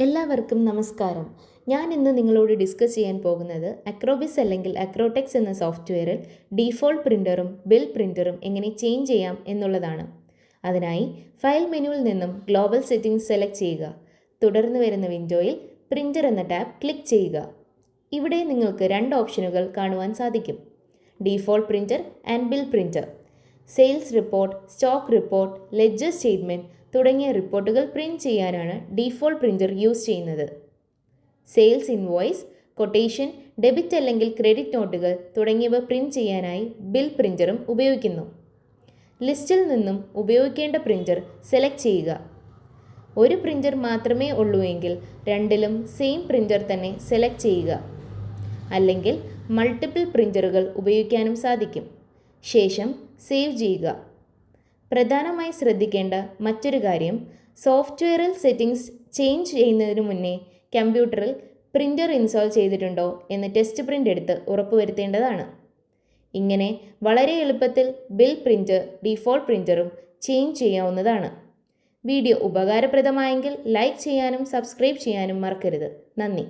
എല്ലാവർക്കും നമസ്കാരം. ഞാൻ ഇന്ന് നിങ്ങളോട് ഡിസ്കസ് ചെയ്യാൻ പോകുന്നത് അക്രോബിസ് അല്ലെങ്കിൽ അക്രോടെക്സ് എന്ന സോഫ്റ്റ്വെയറിൽ ഡീഫോൾട്ട് പ്രിന്ററും ബിൽ പ്രിന്ററും എങ്ങനെ ചേഞ്ച് ചെയ്യാം എന്നുള്ളതാണ്. അതിനായി ഫയൽ മെനുവിൽ നിന്നും ഗ്ലോബൽ സെറ്റിംഗ്സ് സെലക്ട് ചെയ്യുക. തുടർന്ന് വരുന്ന വിൻഡോയിൽ പ്രിന്റർ എന്ന ടാബ് ക്ലിക്ക് ചെയ്യുക. ഇവിടെ നിങ്ങൾക്ക് രണ്ട് ഓപ്ഷനുകൾ കാണുവാൻ സാധിക്കും. Default printer and bill printer sales report stock report ledger statement തുടങ്ങിയ റിപ്പോർട്ടുകൾ പ്രിന്റ് ചെയ്യാനാണ് ഡീഫോൾട്ട് പ്രിന്റർ യൂസ് ചെയ്യുന്നത്. സെയിൽസ് ഇൻവോയ്സ് കൊട്ടേഷൻ ഡെബിറ്റ് അല്ലെങ്കിൽ ക്രെഡിറ്റ് നോട്ടുകൾ തുടങ്ങിയവ പ്രിന്റ് ചെയ്യാനായി ബിൽ പ്രിന്ററും ഉപയോഗിക്കുന്നു. ലിസ്റ്റിൽ നിന്നും ഉപയോഗിക്കേണ്ട പ്രിന്റർ സെലക്ട് ചെയ്യുക. ഒരു പ്രിന്റർ മാത്രമേ ഉള്ളൂ എങ്കിൽ രണ്ടിലും സെയിം പ്രിന്റർ തന്നെ സെലക്ട് ചെയ്യുക. അല്ലെങ്കിൽ മൾട്ടിപ്പിൾ പ്രിന്ററുകൾ ഉപയോഗിക്കാനും സാധിക്കും. ശേഷം സേവ് ചെയ്യുക. പ്രധാനമായി ശ്രദ്ധിക്കേണ്ട മറ്റൊരു കാര്യം സോഫ്റ്റ്വെയറിൽ സെറ്റിംഗ്സ് ചേഞ്ച് ചെയ്യുന്നതിന് മുന്നേ കമ്പ്യൂട്ടറിൽ പ്രിന്റർ ഇൻസ്റ്റാൾ ചെയ്തിട്ടുണ്ടോ എന്ന് ടെസ്റ്റ് പ്രിന്റ് എടുത്ത് ഉറപ്പുവരുത്തേണ്ടതാണ്. ഇങ്ങനെ വളരെ എളുപ്പത്തിൽ ബിൽ പ്രിന്റർ ഡിഫോൾട്ട് പ്രിന്ററും ചേഞ്ച് ചെയ്യാവുന്നതാണ്. വീഡിയോ ഉപകാരപ്രദമായെങ്കിൽ ലൈക്ക് ചെയ്യാനും സബ്സ്ക്രൈബ് ചെയ്യാനും മറക്കരുത്. നന്ദി.